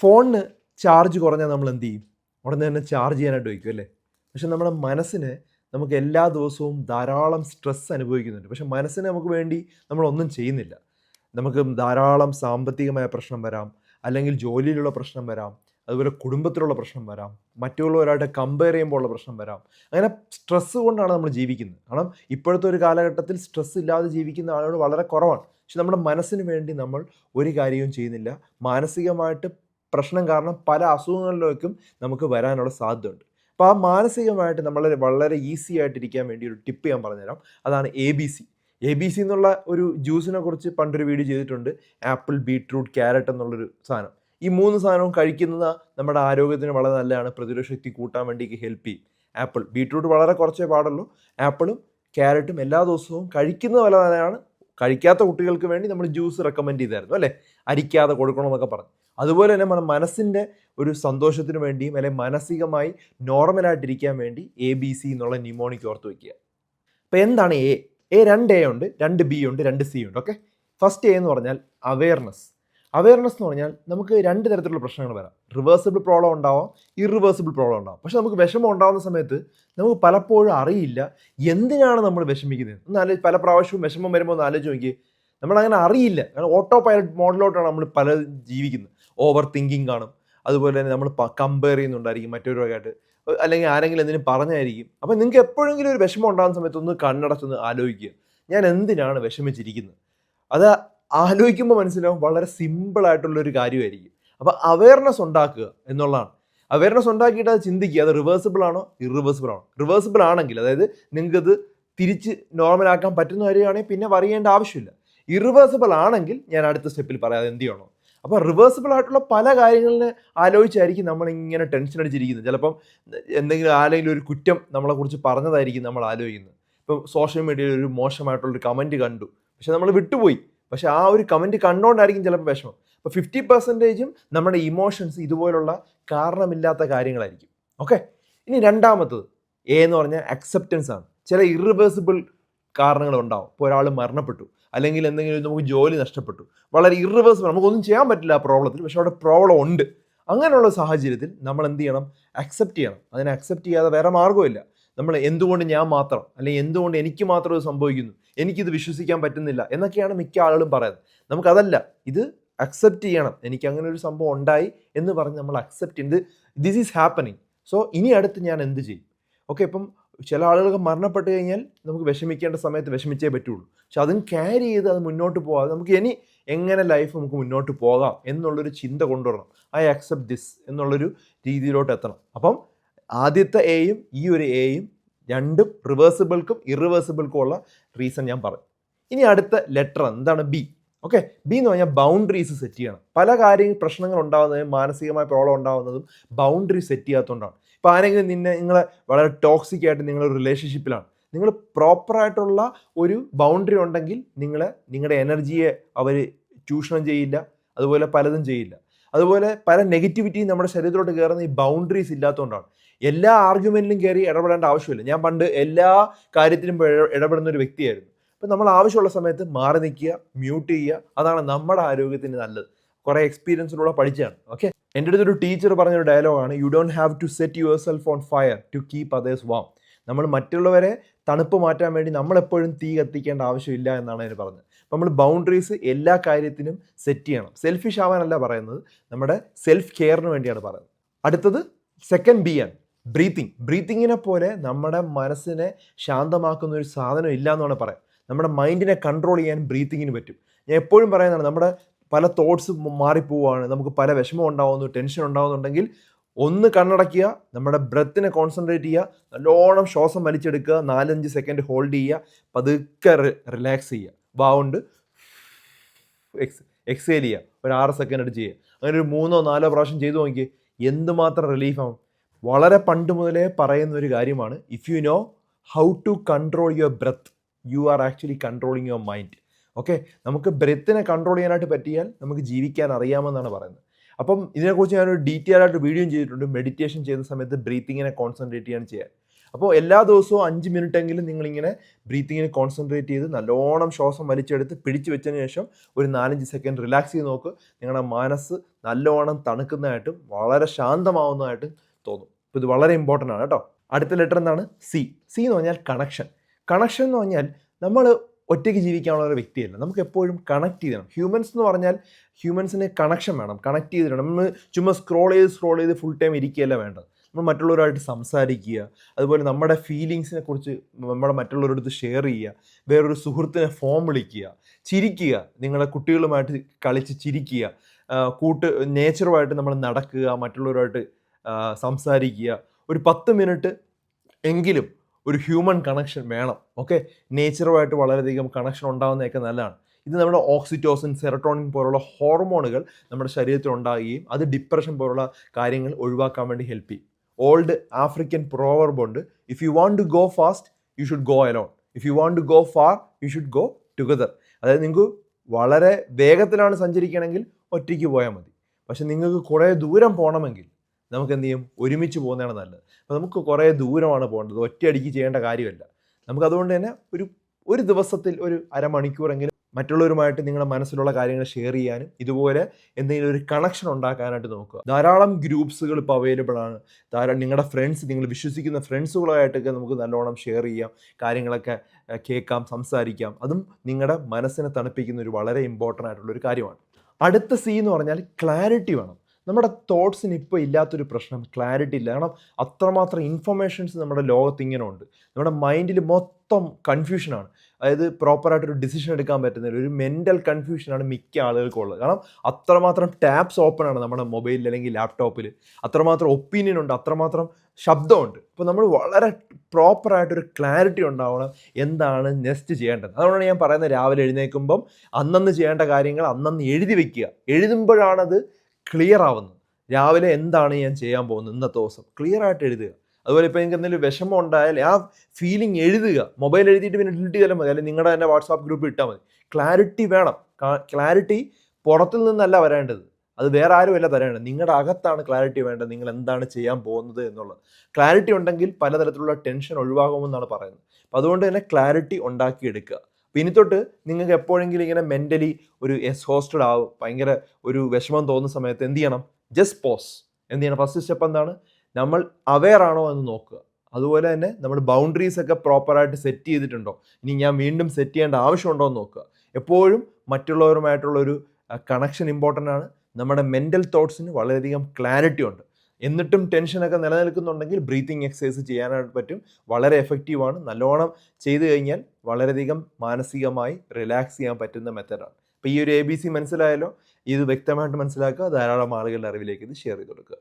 ഫോണിന് ചാർജ് കുറഞ്ഞാൽ നമ്മൾ എന്ത് ചെയ്യും? ഉടനെ തന്നെ ചാർജ് ചെയ്യാനായിട്ട് വയ്ക്കും അല്ലേ? പക്ഷെ നമ്മുടെ മനസ്സിന് നമുക്ക് എല്ലാ ദിവസവും ധാരാളം സ്ട്രെസ് അനുഭവിക്കുന്നുണ്ട്. പക്ഷെ മനസ്സിന് നമുക്ക് വേണ്ടി നമ്മളൊന്നും ചെയ്യുന്നില്ല. നമുക്ക് ധാരാളം സാമ്പത്തികമായ പ്രശ്നം വരാം. അല്ലെങ്കിൽ ജോലിയിലുള്ള പ്രശ്നം വരാം. അതുപോലെ കുടുംബത്തിലുള്ള പ്രശ്നം വരാം. മറ്റുള്ളവരായിട്ട് കമ്പയർ ചെയ്യുമ്പോൾ ഉള്ള പ്രശ്നം വരാം. അങ്ങനെ സ്ട്രെസ്സ് കൊണ്ടാണ് നമ്മൾ ജീവിക്കുന്നത്. കാരണം ഇപ്പോഴത്തെ ഒരു കാലഘട്ടത്തിൽ സ്ട്രെസ് ഇല്ലാതെ ജീവിക്കുന്ന ആളുകൾ വളരെ കുറവാണ്. പക്ഷെ നമ്മുടെ മനസ്സിന് വേണ്ടി നമ്മൾ ഒരു കാര്യവും ചെയ്യുന്നില്ല. മാനസികമായിട്ട് പ്രശ്നം കാരണം പല അസുഖങ്ങളിലേക്കും നമുക്ക് വരാനുള്ള സാധ്യതയുണ്ട്. അപ്പോൾ ആ മാനസികമായിട്ട് നമ്മൾ വളരെ ഈസി ആയിട്ടിരിക്കാൻ വേണ്ടി ഒരു ടിപ്പ് ഞാൻ പറഞ്ഞുതരാം. അതാണ് A B C A B C എന്നുള്ള ഒരു ജ്യൂസിനെ കുറിച്ച് പണ്ടൊരു വീഡിയോ ചെയ്തിട്ടുണ്ട്. ആപ്പിൾ ബീട്രൂട്ട് ക്യാരറ്റ് എന്നുള്ളൊരു സാധനം. ഈ മൂന്ന് സാധനവും കഴിക്കുന്നത് നമ്മുടെ ആരോഗ്യത്തിന് വളരെ നല്ലതാണ്. പ്രതിരോധ ശക്തി കൂട്ടാൻ വേണ്ടി ഹെൽപ്പ് ചെയ്യും. ആപ്പിൾ ബീട്രൂട്ട് വളരെ കുറച്ചേ പാടുള്ളൂ. ആപ്പിളും ക്യാരറ്റും എല്ലാ ദിവസവും കഴിക്കുന്നത് വളരെ നല്ലതാണ്. കഴിക്കാത്ത കുട്ടികൾക്ക് വേണ്ടി നമ്മൾ ജ്യൂസ് റെക്കമെൻഡ് ചെയ്തായിരുന്നു അല്ലേ? അരിക്കാതെ കൊടുക്കണമെന്നൊക്കെ പറഞ്ഞു. അതുപോലെ തന്നെ നമ്മുടെ മനസ്സിന്റെ ഒരു സന്തോഷത്തിന് വേണ്ടിയും അല്ലെങ്കിൽ മാനസികമായി നോർമലായിട്ടിരിക്കാൻ വേണ്ടി എ ബി സി എന്നുള്ള ന്യൂമോണിക് ഓർത്ത് വയ്ക്കുക അപ്പോൾ എന്താണ് എ എ രണ്ട് എ ഉണ്ട് രണ്ട് ബി ഉണ്ട് രണ്ട് സി ഉണ്ട്. ഓക്കെ ഫസ്റ്റ് എ എന്ന് പറഞ്ഞാൽ അവെയർനെസ് അവെയർനെസ് എന്ന് പറഞ്ഞാൽ നമുക്ക് രണ്ട് തരത്തിലുള്ള പ്രശ്നങ്ങൾ വരാം. റിവേഴ്സിബിൾ പ്രോബ്ലം ഉണ്ടാവാം ഇറിവേഴ്സിബിൾ പ്രോബ്ലം ഉണ്ടാവും. പക്ഷെ നമുക്ക് വിഷമം ഉണ്ടാകുന്ന സമയത്ത് നമുക്ക് പലപ്പോഴും അറിയില്ല എന്തിനാണ് നമ്മൾ വിഷമിക്കുന്നത്. ആലോചിച്ച് പല പ്രാവശ്യവും വിഷമം വരുമ്പോൾ ഒന്ന് ആലോചിച്ച് നോക്കി നമ്മളങ്ങനെ അറിയില്ല. കാരണം ഓട്ടോ പൈലറ്റ് മോഡലോട്ടാണ് നമ്മൾ പല ജീവിക്കുന്നത്. ഓവർ തിങ്കിങ് കാണും. അതുപോലെ തന്നെ നമ്മൾ കമ്പയർ ചെയ്യുന്നുണ്ടായിരിക്കും മറ്റൊരുമായിട്ട് അല്ലെങ്കിൽ ആരെങ്കിലും എന്തിനും പറഞ്ഞായിരിക്കും. അപ്പം നിങ്ങൾക്ക് എപ്പോഴെങ്കിലും ഒരു വിഷമം ഉണ്ടാകുന്ന സമയത്ത് ഒന്ന് കണ്ണടച്ചൊന്ന് ആലോചിക്കുക. ഞാൻ എന്തിനാണ് വിഷമിച്ചിരിക്കുന്നത്? അത് ആലോചിക്കുമ്പോൾ മനസ്സിലാവും വളരെ ഒരു കാര്യമായിരിക്കും. അപ്പോൾ അവയർനെസ് ഉണ്ടാക്കുക എന്നുള്ളതാണ്. അവയർനെസ് ഉണ്ടാക്കിയിട്ട് അത് ചിന്തിക്കുക. അത് റിവേഴ്സിബിൾ ആണോ? ഇറിവേഴ്സിബിൾ ആണോ? റിവേഴ്സിബിൾ ആണെങ്കിൽ അതായത് നിങ്ങൾക്കത് തിരിച്ച് നോർമൽ ആക്കാൻ പറ്റുന്ന കാര്യമാണെങ്കിൽ പിന്നെ പറയേണ്ട ആവശ്യമില്ല. ഇറിവേഴ്സിബിൾ ആണെങ്കിൽ ഞാൻ അടുത്ത സ്റ്റെപ്പിൽ പറയാം. എന്ത് ചെയ്യണോ? അപ്പോൾ റിവേഴ്സിബിൾ ആയിട്ടുള്ള പല കാര്യങ്ങളിനെ ആലോചിച്ചായിരിക്കും നമ്മളിങ്ങനെ ടെൻഷൻ അടിച്ചിരിക്കുന്നത്. ചിലപ്പം എന്തെങ്കിലും ആരെങ്കിലും ഒരു കുറ്റം നമ്മളെക്കുറിച്ച് പറഞ്ഞതായിരിക്കും നമ്മൾ ആലോചിക്കുന്നത്. ഇപ്പം സോഷ്യൽ മീഡിയയിൽ ഒരു മോശമായിട്ടുള്ളൊരു കമന്റ് കണ്ടു. പക്ഷെ നമ്മൾ വിട്ടുപോയി. പക്ഷെ ആ ഒരു കമന്റ് കണ്ടുകൊണ്ടായിരിക്കും ചിലപ്പോൾ വിഷമം. അപ്പോൾ ഫിഫ്റ്റി പെർസെന്റേജും നമ്മുടെ ഇമോഷൻസ് ഇതുപോലുള്ള കാരണമില്ലാത്ത കാര്യങ്ങളായിരിക്കും. ഓക്കെ ഇനി രണ്ടാമത്തത്. എ എന്ന് പറഞ്ഞാൽ അക്സെപ്റ്റൻസ് ആണ്. ചില ഇറിവേഴ്സിബിൾ കാരണങ്ങൾ ഉണ്ടാവും ഇപ്പോൾ ഒരാൾ മരണപ്പെട്ടു. അല്ലെങ്കിൽ എന്തെങ്കിലും നമുക്ക് ജോലി നഷ്ടപ്പെട്ടു. വളരെ ഇറിവേഴ്സിബിൾ നമുക്കൊന്നും ചെയ്യാൻ പറ്റില്ല ആ പ്രോബ്ലത്തിൽ പക്ഷെ അവിടെ പ്രോബ്ലം ഉണ്ട്. അങ്ങനെയുള്ള സാഹചര്യത്തിൽ നമ്മൾ എന്ത് ചെയ്യണം? അക്സെപ്റ്റ് ചെയ്യണം. അതിനെ അക്സെപ്റ്റ് ചെയ്യാതെ വേറെ മാർഗമില്ല നമ്മൾ എന്തുകൊണ്ട് ഞാൻ മാത്രം അല്ലെങ്കിൽ എന്തുകൊണ്ട് എനിക്ക് മാത്രം ഇത് സംഭവിക്കുന്നു? എനിക്കിത് വിശ്വസിക്കാൻ പറ്റുന്നില്ല എന്നൊക്കെയാണ് മിക്ക ആളുകളും പറയുന്നത്. നമുക്കതല്ല ഇത് അക്സെപ്റ്റ് ചെയ്യണം. എനിക്ക് അങ്ങനെ ഒരു സംഭവം ഉണ്ടായി എന്ന് പറഞ്ഞ് നമ്മൾ അക്സെപ്റ്റ് ചെയ്ത് ദിസ് ഈസ് ഹാപ്പനിങ് സോ ഇനി അടുത്ത് ഞാൻ എന്ത് ചെയ്യും? ഓക്കെ ഇപ്പം ചില ആളുകളൊക്കെ മരണപ്പെട്ട് കഴിഞ്ഞാൽ നമുക്ക് വിഷമിക്കേണ്ട സമയത്ത് വിഷമിച്ചേ പറ്റുള്ളൂ. പക്ഷെ അതും ക്യാരി ചെയ്ത് അത് മുന്നോട്ട് പോകാതെ നമുക്ക് ഇനി എങ്ങനെ ലൈഫ് നമുക്ക് മുന്നോട്ട് പോകാം എന്നുള്ളൊരു ചിന്ത കൊണ്ടുവരണം. ഐ അക്സെപ്റ്റ് ദിസ് എന്നുള്ളൊരു രീതിയിലോട്ട് എത്തണം. അപ്പം ആദ്യത്തെ എയും ഈ ഒരു എയും രണ്ടും റിവേഴ്സിബിൾക്കും ഇറിവേഴ്സിബിൾക്കും ഉള്ള റീസൺ ഞാൻ പറയും. ഇനി അടുത്ത ലെറ്റർ എന്താണ് ബി ഓക്കെ ബി എന്ന് പറഞ്ഞാൽ ബൗണ്ടറീസ് സെറ്റ് ചെയ്യണം. പല കാര്യങ്ങൾ പ്രശ്നങ്ങൾ ഉണ്ടാകുന്നതും മാനസികമായ പ്രോബ്ലം ഉണ്ടാകുന്നതും ബൗണ്ടറി സെറ്റ് ചെയ്യാത്തതുകൊണ്ടാണ് ഇപ്പോൾ ആരെങ്കിലും നിന്നെ നിങ്ങളെ വളരെ ടോക്സിക് ആയിട്ട് നിങ്ങളൊരു റിലേഷൻഷിപ്പിലാണ് നിങ്ങൾ പ്രോപ്പറായിട്ടുള്ള ഒരു ബൗണ്ടറി ഉണ്ടെങ്കിൽ നിങ്ങളെ നിങ്ങളുടെ എനർജിയെ അവർ ചൂഷണം ചെയ്യില്ല. അതുപോലെ പലതും ചെയ്യില്ല. അതുപോലെ പല നെഗറ്റിവിറ്റിയും നമ്മുടെ ശരീരത്തിലോട്ട് കയറുന്ന ഈ ബൗണ്ടറീസ് ഇല്ലാത്തതുകൊണ്ടാണ് എല്ലാ ആർഗ്യുമെന്റിലും കയറി ഇടപെടേണ്ട ആവശ്യമില്ല. ഞാൻ പണ്ട് എല്ലാ കാര്യത്തിലും ഇട- ഇടപെടുന്ന ഒരു വ്യക്തിയായിരുന്നു. അപ്പം നമ്മൾ ആവശ്യമുള്ള സമയത്ത് മാറി നിൽക്കുക മ്യൂട്ട് ചെയ്യുക. അതാണ് നമ്മുടെ ആരോഗ്യത്തിന് നല്ലത്. കുറേ എക്സ്പീരിയൻസിലൂടെ പഠിച്ചതാണ്. ഓക്കെ എന്റെ അടുത്തൊരു ടീച്ചർ പറഞ്ഞൊരു ഡയലോഗാണ് you don't have to set yourself on fire to keep others warm നമ്മൾ മറ്റുള്ളവരെ തണുപ്പ് മാറ്റാൻ വേണ്ടി നമ്മളെപ്പോഴും തീ കത്തിക്കേണ്ട ആവശ്യമില്ല എന്നാണ് അതിന് പറഞ്ഞത്. അപ്പോൾ നമ്മൾ ബൗണ്ടറീസ് എല്ലാ കാര്യത്തിനും സെറ്റ് ചെയ്യണം. സെൽഫിഷ് ആവാനല്ല പറയുന്നത് നമ്മുടെ സെൽഫ് കെയറിന് വേണ്ടിയാണ് പറയുന്നത്. അടുത്തത് സെക്കൻഡ് ബി ആണ് ബ്രീത്തിങ് ബ്രീത്തിങ്ങിനെ പോലെ നമ്മുടെ മനസ്സിനെ ശാന്തമാക്കുന്ന ഒരു സാധനം ഇല്ല എന്നാണ് പറയാം നമ്മുടെ മൈൻഡിനെ കൺട്രോൾ ചെയ്യാൻ ബ്രീത്തിങ്ങിന് പറ്റും. ഞാൻ എപ്പോഴും പറയുന്നതാണ് നമ്മുടെ പല തോട്ട്സ് മാറിപ്പോവാണ്. നമുക്ക് പല വിഷമം ഉണ്ടാവുന്നു ടെൻഷൻ ഉണ്ടാവുന്നുണ്ടെങ്കിൽ ഒന്ന് കണ്ണടയ്ക്കുക നമ്മുടെ ബ്രത്തിനെ കോൺസെൻട്രേറ്റ് ചെയ്യുക നല്ലോണം ശ്വാസം വലിച്ചെടുക്കുക നാലഞ്ച് സെക്കൻഡ് ഹോൾഡ് ചെയ്യുക പതുക്കെ റിലാക്സ് ചെയ്യുക. വാവുണ്ട്. എക്സ് എക്സേൽ ചെയ്യുക. ഒരു ആറ് സെക്കൻഡ് അടിച്ച് ചെയ്യുക. അങ്ങനെ ഒരു മൂന്നോ നാലോ പ്രാവശ്യം ചെയ്തു നോക്കി എന്തുമാത്രം റിലീഫാവും വളരെ പണ്ട് മുതലേ പറയുന്ന ഒരു കാര്യമാണ് if you know how to control your breath you are actually controlling your mind okay നമുക്ക് ബ്രെത്തിനെ കൺട്രോൾ ചെയ്യാനായിട്ട് പറ്റിയാൽ നമുക്ക് ജീവിക്കാൻ അറിയാമെന്നാണ് പറയുന്നത്. അപ്പം ഇതിനെക്കുറിച്ച് ഞാനൊരു ഡീറ്റെയിൽ ആയിട്ട് വീഡിയോ ചെയ്തിട്ടുണ്ട്. മെഡിറ്റേഷൻ ചെയ്യുന്ന സമയത്ത് ബ്രീത്തിങ്ങിനെ കോൺസെൻട്രേറ്റ് ചെയ്യാൻ ചെയ്യാൻ. അപ്പോൾ എല്ലാ ദിവസവും അഞ്ച് മിനിറ്റ് എങ്കിലും നിങ്ങളിങ്ങനെ ബ്രീത്തിങ്ങിന് കോൺസെൻട്രേറ്റ് ചെയ്ത് നല്ലോണം ശ്വാസം വലിച്ചെടുത്ത് പിടിച്ചു വെച്ചതിന് ശേഷം ഒരു നാലഞ്ച് സെക്കൻഡ് റിലാക്സ് ചെയ്ത് നോക്ക്. നിങ്ങളുടെ മനസ്സ് നല്ലോണം തണുക്കുന്നതായിട്ടും വളരെ ശാന്തമാവുന്നതായിട്ടും തോന്നും. അപ്പോൾ ഇത് വളരെ ഇമ്പോർട്ടന്റ് ആണ് കേട്ടോ. അടുത്ത ലെറ്റർ എന്താണ്? സി സി എന്ന് പറഞ്ഞാൽ കണക്ഷൻ കണക്ഷൻ എന്ന് പറഞ്ഞാൽ നമ്മൾ ഒറ്റയ്ക്ക് ജീവിക്കാനുള്ള ഒരു വ്യക്തിയല്ല. നമുക്ക് എപ്പോഴും കണക്ട് ചെയ്യണം. ഹ്യൂമൻസ് എന്ന് പറഞ്ഞാൽ ഹ്യൂമൻസിന് കണക്ഷൻ വേണം. കണക്ട് ചെയ്തിടണം നമ്മൾ ചുമ്മാ സ്ക്രോൾ ചെയ്ത് സ്ക്രോൾ ചെയ്ത് ഫുൾ ടൈം ഇരിക്കുകയല്ല വേണ്ടത്. നമ്മൾ മറ്റുള്ളവരുമായിട്ട് സംസാരിക്കുക. അതുപോലെ നമ്മുടെ ഫീലിങ്സിനെ കുറിച്ച് നമ്മുടെ മറ്റുള്ളവരടുത്ത് ഷെയർ ചെയ്യുക. വേറൊരു സുഹൃത്തിനെ ഫോം വിളിക്കുക. ചിരിക്കുക. നിങ്ങളുടെ കുട്ടികളുമായിട്ട് കളിച്ച് ചിരിക്കുക. കൂട്ട് നേച്ചറുമായിട്ട് നമ്മൾ നടക്കുക. മറ്റുള്ളവരുമായിട്ട് സംസാരിക്കുക. ഒരു പത്ത് മിനിറ്റ് എങ്കിലും ഒരു ഹ്യൂമൻ കണക്ഷൻ വേണം. ഓക്കെ നേച്ചറുമായിട്ട് വളരെയധികം കണക്ഷൻ ഉണ്ടാകുന്നതൊക്കെ നല്ലതാണ്. ഇത് നമ്മുടെ ഓക്സിറ്റോസിൻ സെറട്ടോണിൻ പോലുള്ള ഹോർമോണുകൾ നമ്മുടെ ശരീരത്തിൽ ഉണ്ടാകുകയും അത് ഡിപ്രഷൻ പോലുള്ള കാര്യങ്ങൾ ഒഴിവാക്കാൻ വേണ്ടി ഹെൽപ്പ് ചെയ്യും. Old African പ്രോവർബുണ്ട് if you want to go fast you should go alone if you want to go far you should go together അതായത് നിങ്ങൾക്ക് വളരെ വേഗത്തിലാണ് സഞ്ചരിക്കണമെങ്കിൽ ഒറ്റയ്ക്ക് പോയാൽ മതി. പക്ഷെ നിങ്ങൾക്ക് കുറേ ദൂരം പോകണമെങ്കിൽ നമുക്ക് എന്ത് ചെയ്യും ഒരുമിച്ച് പോകുന്നതാണ് നല്ലത്. അപ്പോൾ നമുക്ക് കുറേ ദൂരമാണ് പോകേണ്ടത്. ഒറ്റയടിക്ക് ചെയ്യേണ്ട കാര്യമല്ല. നമുക്ക് അതുകൊണ്ട് തന്നെ ഒരു ഒരു ദിവസത്തിൽ ഒരു അരമണിക്കൂറെങ്കിലും മറ്റുള്ളവരുമായിട്ട് നിങ്ങളുടെ മനസ്സിലുള്ള കാര്യങ്ങൾ ഷെയർ ചെയ്യാനും ഇതുപോലെ എന്തെങ്കിലും ഒരു കണക്ഷൻ ഉണ്ടാക്കാനായിട്ട് നോക്കുക. ധാരാളം ഗ്രൂപ്പ്സുകൾ ഇപ്പോൾ അവൈലബിൾ ആണ്. ധാരാളം നിങ്ങളുടെ ഫ്രണ്ട്സ് നിങ്ങൾ വിശ്വസിക്കുന്ന ഫ്രണ്ട്സുകളായിട്ടൊക്കെ നമുക്ക് നല്ലോണം ഷെയർ ചെയ്യാം. കാര്യങ്ങളൊക്കെ കേൾക്കാം സംസാരിക്കാം. അതും നിങ്ങളുടെ മനസ്സിനെ തണുപ്പിക്കുന്ന ഒരു വളരെ ഇമ്പോർട്ടന്റ് ആയിട്ടുള്ള ഒരു കാര്യമാണ്. അടുത്ത സി എന്ന് പറഞ്ഞാൽ ക്ലാരിറ്റി വേണം. നമ്മുടെ തോട്ട്സിന് ഇപ്പോൾ ഇല്ലാത്തൊരു പ്രശ്നം ക്ലാരിറ്റി ഇല്ല. കാരണം അത്രമാത്രം ഇൻഫർമേഷൻസ് നമ്മുടെ ലോകത്ത് ഇങ്ങനെ ഉണ്ട് നമ്മുടെ മൈൻഡിൽ മൊത്തം കൺഫ്യൂഷനാണ് അതായത് പ്രോപ്പറായിട്ടൊരു ഡിസിഷൻ എടുക്കാൻ പറ്റുന്നില്ല. ഒരു മെന്റൽ കൺഫ്യൂഷനാണ് മിക്ക ആളുകൾക്കും ഉള്ളത്. കാരണം അത്രമാത്രം ടാപ്സ് ഓപ്പൺ ആണ് നമ്മുടെ മൊബൈലിൽ അല്ലെങ്കിൽ ലാപ്ടോപ്പിൽ അത്രമാത്രം ഒപ്പീനിയൻ ഉണ്ട് അത്രമാത്രം ശബ്ദമുണ്ട് അപ്പോൾ നമ്മൾ വളരെ പ്രോപ്പറായിട്ടൊരു ക്ലാരിറ്റി ഉണ്ടാവണം എന്താണ് നെക്സ്റ്റ് ചെയ്യേണ്ടത്. അതുകൊണ്ടാണ് ഞാൻ പറയുന്നത് രാവിലെ എഴുന്നേൽക്കുമ്പം അന്നന്ന് ചെയ്യേണ്ട കാര്യങ്ങൾ അന്നന്ന് എഴുതി വെക്കുക. എഴുതുമ്പോഴാണത് ക്ലിയർ ആവുന്നു. രാവിലെ എന്താണ് ഞാൻ ചെയ്യാൻ പോകുന്നത് ഇന്നത്തെ ദിവസം? ക്ലിയർ ആയിട്ട് എഴുതുക. അതുപോലെ ഇപ്പോൾ നിങ്ങൾക്ക് എന്തെങ്കിലും വിഷമം ഉണ്ടായാൽ ആ ഫീലിംഗ് എഴുതുക. മൊബൈൽ എഴുതിയിട്ട് പിന്നെ ഡിലീറ്റ് ചെയ്താലും മതി. അല്ലെങ്കിൽ നിങ്ങളുടെ തന്നെ വാട്സാപ്പ് ഗ്രൂപ്പ് ഇട്ടാൽ മതി. ക്ലാരിറ്റി വേണം. ക്ലാരിറ്റി പുറത്തു നിന്നല്ല വരേണ്ടത്. അത് വേറെ ആരുമല്ല തരേണ്ടത്. നിങ്ങളുടെ അകത്താണ് ക്ലാരിറ്റി വേണ്ടത്. നിങ്ങൾ എന്താണ് ചെയ്യാൻ പോകുന്നത് എന്നുള്ളത്. ക്ലാരിറ്റി ഉണ്ടെങ്കിൽ പലതരത്തിലുള്ള ടെൻഷൻ ഒഴിവാകുമെന്നാണ് പറയുന്നത്. അപ്പോൾ അതുകൊണ്ട് തന്നെ ക്ലാരിറ്റി ഉണ്ടാക്കിയെടുക്കുക. ഇനി തൊട്ട് നിങ്ങൾക്ക് എപ്പോഴെങ്കിലും ഇങ്ങനെ മെന്റലി ഒരു എക്സോസ്റ്റഡ് ആവും ഭയങ്കര ഒരു വിഷമം തോന്നുന്ന സമയത്ത് എന്ത് ചെയ്യണം? ജസ്റ്റ് പോസ് എന്ത് ചെയ്യണം? ഫസ്റ്റ് സ്റ്റെപ്പ് എന്താണ്? നമ്മൾ അവെയർ ആണോ എന്ന് നോക്കുക. അതുപോലെ തന്നെ നമ്മൾ ബൗണ്ടറീസ് ഒക്കെ പ്രോപ്പറായിട്ട് സെറ്റ് ചെയ്തിട്ടുണ്ടോ? ഇനി ഞാൻ വീണ്ടും സെറ്റ് ചെയ്യേണ്ട ആവശ്യമുണ്ടോ എന്ന് നോക്കുക. എപ്പോഴും മറ്റുള്ളവരുമായിട്ടുള്ള ഒരു കണക്ഷൻ ഇമ്പോർട്ടന്റ് ആണ്. നമ്മുടെ മെന്റൽ തോട്ട്സിന് വളരെയധികം ക്ലാരിറ്റി ഉണ്ട്. എന്നിട്ടും ടെൻഷനൊക്കെ നിലനിൽക്കുന്നുണ്ടെങ്കിൽ ബ്രീത്തിങ് എക്സസൈസ് ചെയ്യാനായിട്ട് പറ്റും. വളരെ എഫക്റ്റീവാണ് നല്ലോണം ചെയ്തു കഴിഞ്ഞാൽ വളരെയധികം മാനസികമായി റിലാക്സ് ചെയ്യാൻ പറ്റുന്ന മെത്തഡാണ് അപ്പോൾ ഈ ഒരു എ ബി സി മനസ്സിലായാലോ ഇത് വ്യക്തമായിട്ട് മനസ്സിലാക്കുക. ധാരാളം ആളുകളുടെ അറിവിലേക്ക് ഇത് ഷെയർ ചെയ്ത് കൊടുക്കുക.